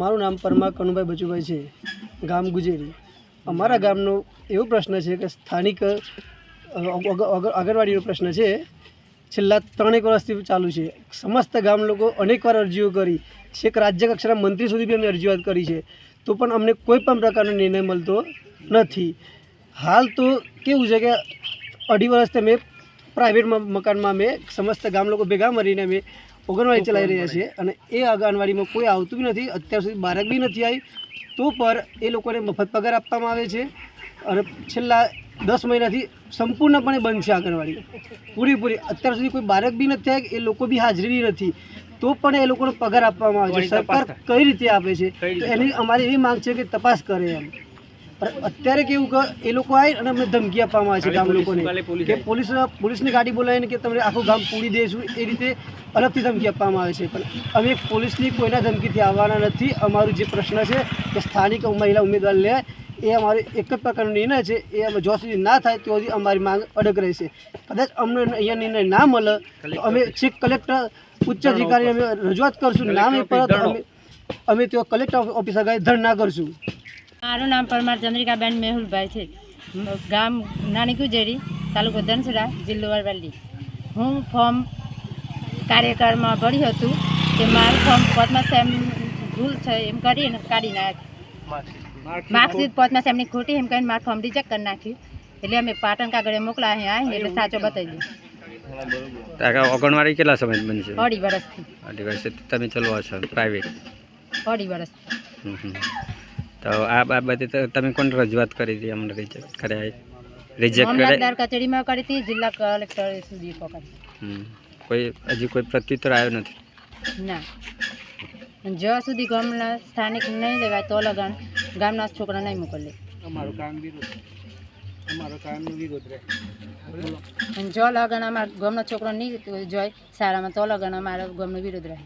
નામ પરમાર કનુભાઈ બચુભાઈ છે, ગામ ગુજેરી. અમારા ગામનો એવો પ્રશ્ન છે કે સ્થાનિક આંગણવાડીનો પ્રશ્ન છે. છેલ્લા ત્રણેક વર્ષથી ચાલુ છે. સમસ્ત ગામ લોકો અનેકવાર અરજીઓ કરી. છેક રાજ્ય કક્ષાના મંત્રી સુધી બી અમે રજૂઆત કરી છે. તો પણ અમને કોઈ પણ પ્રકારનો નિર્ણય મળતો નથી. હાલ તો કેવું છે કે અઢી વર્ષથી અમે પ્રાઇવેટ મકાનમાં અમે સમસ્ત ગામ લોકો ભેગા મળીને અમે ઓગણવાડી ચલાવી રહ્યા છે અને એ આંગણવાડીમાં કોઈ આવતું બી નથી. અત્યાર સુધી બાળક બી નથી આવી. તો પર એ લોકોને મફત પગાર આપવામાં આવે છે. અને છેલ્લા દસ મહિનાથી સંપૂર્ણપણે બંધ છે આંગણવાડી. પૂરીપૂરી. અત્યાર સુધી કોઈ બાળક બી નથી આવ્યા એ લોકો બી હાજરી બી નથી. તો પણ એ લોકોનો પગાર આપવામાં આવે છે. સરકાર કઈ રીતે આપે છે? તો એની અમારી એવી માંગ છે કે તપાસ કરે એમ. પણ અત્યારે કેવું કે એ લોકો આવી અને અમને ધમકી આપવામાં આવે છે ગામ લોકોને. કે પોલીસ પોલીસની ગાડી બોલાવીને કે તમને આખું ગામ પૂરી દઈશું એ રીતે અલગથી ધમકી આપવામાં આવે છે. પણ અમે પોલીસની કોઈના ધમકીથી આવવાના નથી. અમારું જે પ્રશ્ન છે કે સ્થાનિક મહિલા ઉમેદવાર લે એ અમારે એક જ પ્રકારનો નિર્ણય છે. એ અમે જો સુધી ના થાય તો સુધી અમારી માંગ અડગ રહેશે કદાચ અમને અહીંયા નિર્ણય ના મળે તો અમે છેક કલેક્ટર ઉચ્ચ અધિકારી અમે રજૂઆત કરશું. નામ એ પરત અમે અમે તેઓ કલેક્ટર ઓફિસ આગળ ધરણા કરશું. મારું નામ પરમાર ચંદ્રિકાબેન મેહુલભાઈ છે. ગામ નાની કુજેરી તાલુકો ધનસુરા જિલ્લો અરવલ્લી. હું ફોર્મ કાર્યક્રમમાં ભર્યું હતું કે મારું ફોર્મ પદ્મસેમ ભૂલ છે એમ કરીને કાઢી નાખ માર્કશીટ પદ્મસેમની ખોટી એમ કહીને મારું ફોર્મ રિજેક્ટ કરી નાખ્યું. એટલે અમે પાટણ કાગળે મોકલા અહીં આવીને એટલે સાચો બતાવી દીધો આગળ ઓગણવાડી કેટલા સમય બનશે અઢી વર્ષથી. અઢી વર્ષથી તમે ચલાવો છો પ્રાઇવેટ અઢી વર્ષ હમ હમ. તો આ બાબતે તો તમે કોણ રજૂઆત કરી હતી અમને રિજેક્ટ કર્યા રિજેક્ટ કર્યા કચેરીમાં કરી હતી જિલ્લા કલેક્ટર સુધી પકડી કોઈ હજી કોઈ પ્રત્યુત્તર આવ્યો નથી? ના. જ્યાં સુધી ગામના સ્થાનિક નહીં લેવાય તો લગન ગામના છોકરા નહીં મોકલે અમારું કામ વિરોધ અમારો કામ વિરોધ રહે. જો લગન અમારા ગામનો છોકરો નહીં જોઈ સારામાં તો લગન અમારા ગામનો વિરોધ રહે.